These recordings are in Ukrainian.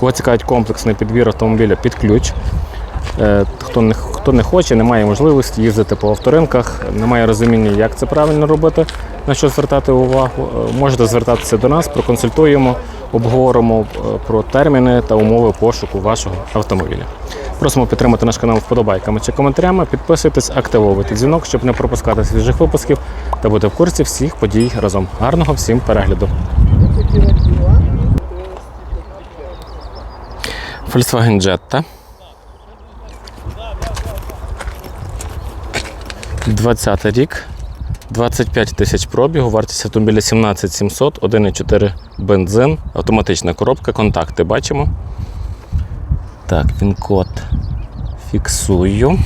Кого цікавить комплексний підбір автомобіля під ключ. Е, Хто не, хто не хоче, не має можливості їздити по авторинках, не має розуміння, як це правильно робити, на що звертати увагу, е, можете звертатися до нас, проконсультуємо, обговоримо е, про терміни та умови пошуку вашого автомобіля. Просимо підтримати наш канал вподобайками чи коментарями, підписуйтесь, активовуйте дзвінок, щоб не пропускати свіжих випусків та бути в курсі всіх подій разом. Гарного всім перегляду! Volkswagen Jetta. 20 рік, 25 тисяч пробігу, вартість автомобіля 17 700, 1,4 бензин, автоматична коробка, контакти бачимо. Так, він код фіксую.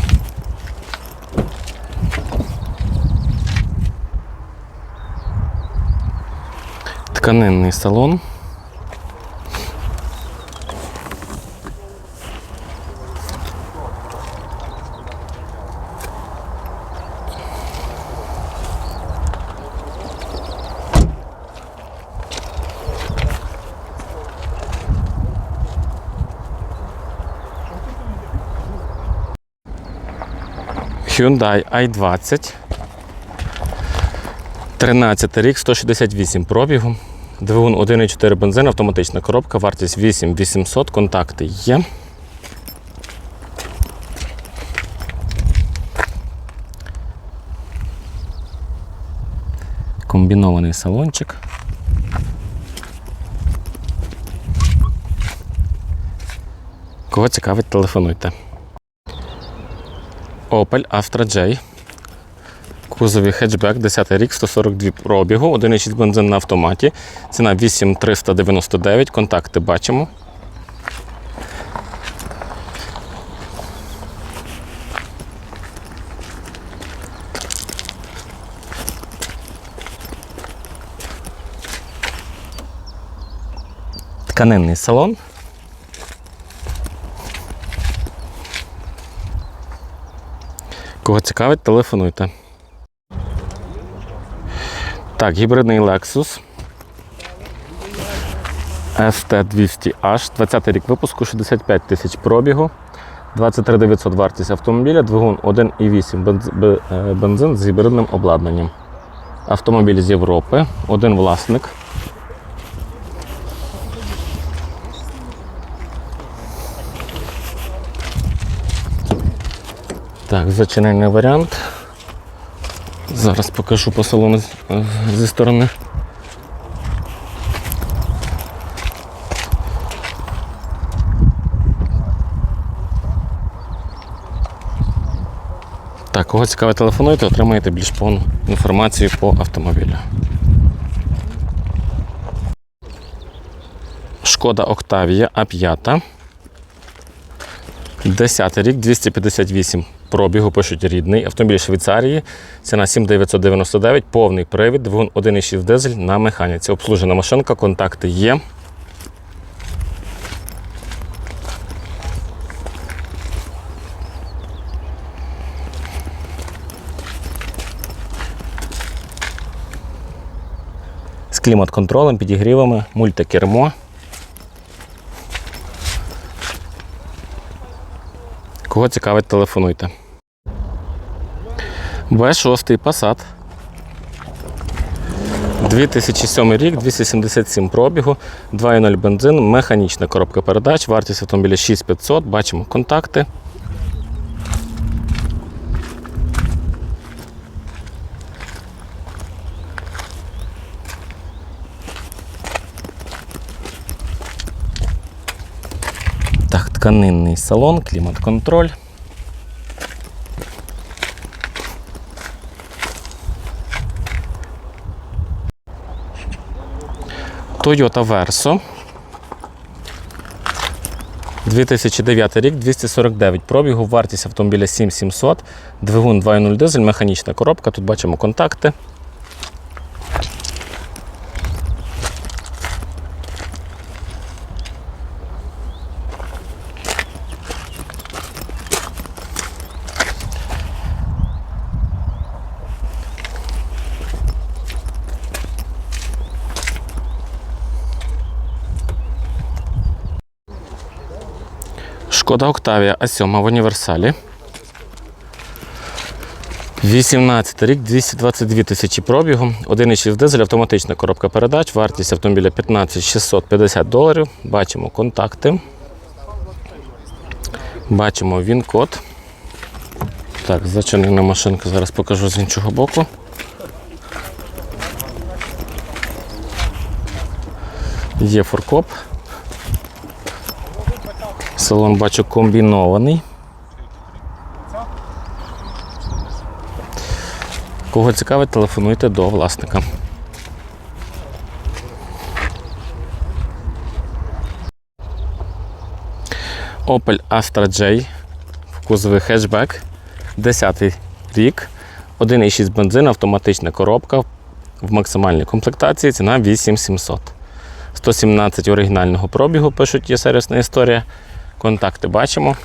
Тканинний салон. Hyundai i20. 13 рік, 168 пробігу. Двигун 1,4 бензин, автоматична коробка, вартість 8800, контакти є. Комбінований салончик. Кого цікавить, телефонуйте. Opel Astra J. Кузові хетчбек, 10 рік, 142 пробігу, 1,6 бензин на автоматі. Ціна 8399, контакти бачимо. Тканинний салон. Кого цікавить, телефонуйте. Так, гібридний Lexus ST200H, 20 рік випуску, 65 тисяч пробігу, 23 900 вартість автомобіля, двигун 1,8 бенз- бе- е, бензин з гібридним обладнанням. Автомобіль з Європи, один власник. Так, зачинений варіант. Зараз покажу по салону зі сторони. Так, кого цікаве телефонуйте, отримаєте більш повну інформацію по автомобілю. Шкода Октавія А5. 10 рік, 258 пробігу, пишуть рідний. Автомобіль Швейцарії. Ціна 7999, повний привід, двигун 1,6 дизель на механіці. Обслужена машинка, контакти є. З клімат-контролем, підігрівами, мультикермо. Кого цікавить, телефонуйте. Б6 Passat. 2007 рік, 277 пробігу, 2.0 бензин, механічна коробка передач, вартість автомобіля 6500, бачимо контакти. Тканинний салон, клімат-контроль. Toyota Verso. 2009 рік, 249 пробігу, вартість автомобіля 7700, двигун 2.0 дизель, механічна коробка. Тут бачимо контакти. Шкода Октавія А7 в універсалі. 18 рік, 222 тисячі пробігу, 1,6 дизель, автоматична коробка передач, вартість автомобіля 15 650 доларів. Бачимо контакти. Бачимо він-код. Так, зачинена машинка, зараз покажу з іншого боку. Є форкоп. Салон бачу комбінований. Кого цікавить, телефонуйте до власника. Opel Astra J в кузові хетчбек. 10 рік. 1,6 бензин, автоматична коробка в максимальній комплектації. Ціна 8700. 117 оригінального пробігу, пишуть, є сервісна історія. Контакти бачимо.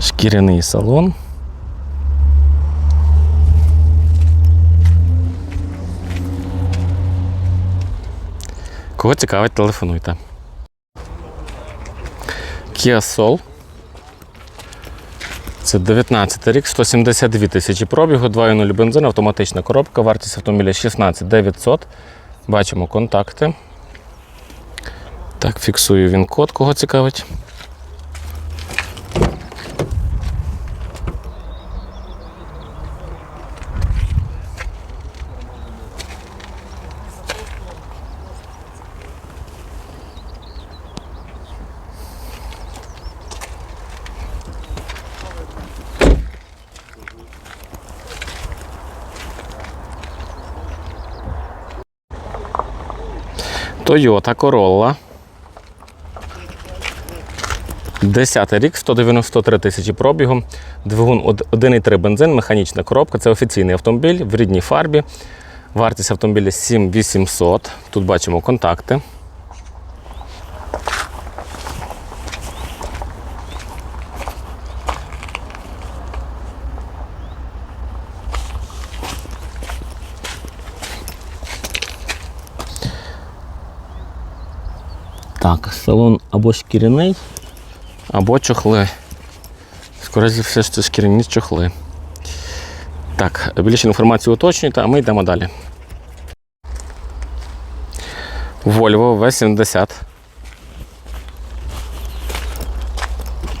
Шкіряний салон. Кого цікавить, телефонуйте. Kia Soul. Це 19 рік, 172 тисячі пробігу, 2.0 бензин, автоматична коробка, вартість автомобіля 16 900. Бачимо контакти. Так, фіксую він код, кого цікавить. Toyota Corolla. 10 рік, 193 тисячі пробігу, двигун 1,3 бензин, механічна коробка. Це офіційний автомобіль в рідній фарбі. Вартість автомобіля 7800. Тут бачимо контакти. Так, салон або шкіряний, або чохли. Скоріше за все, це шкіряні чохли. Так, більше інформації уточнюйте, а ми йдемо далі. Volvo V70.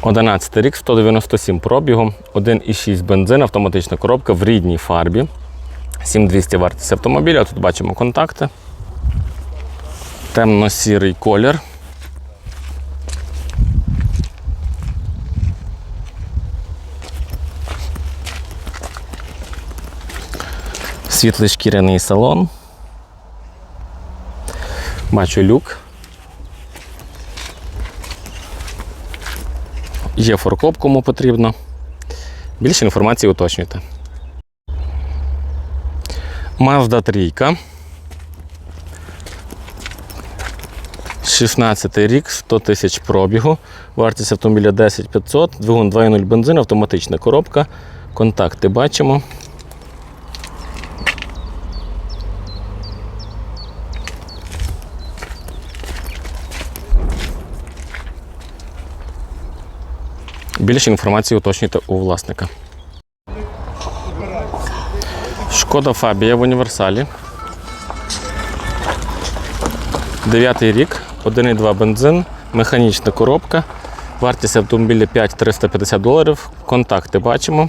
11 рік, 197 пробігу, 1,6 бензин, автоматична коробка в рідній фарбі. 7200 вартість автомобіля. Тут бачимо контакти. Темно-сірий колір. Світлий шкіряний салон. Бачу люк. Є форкоп, кому потрібно. Більше інформації уточнюйте. Mazda 3. 16 рік, 100 тисяч пробігу. Вартість автомобіля 10 500, двигун 2.0 бензин, автоматична коробка. Контакти бачимо. Більше інформації уточнюйте у власника. Шкода Фабія в універсалі. Дев'ятий рік, 1,2 бензин, механічна коробка. Вартість автомобіля 5350 доларів. Контакти бачимо.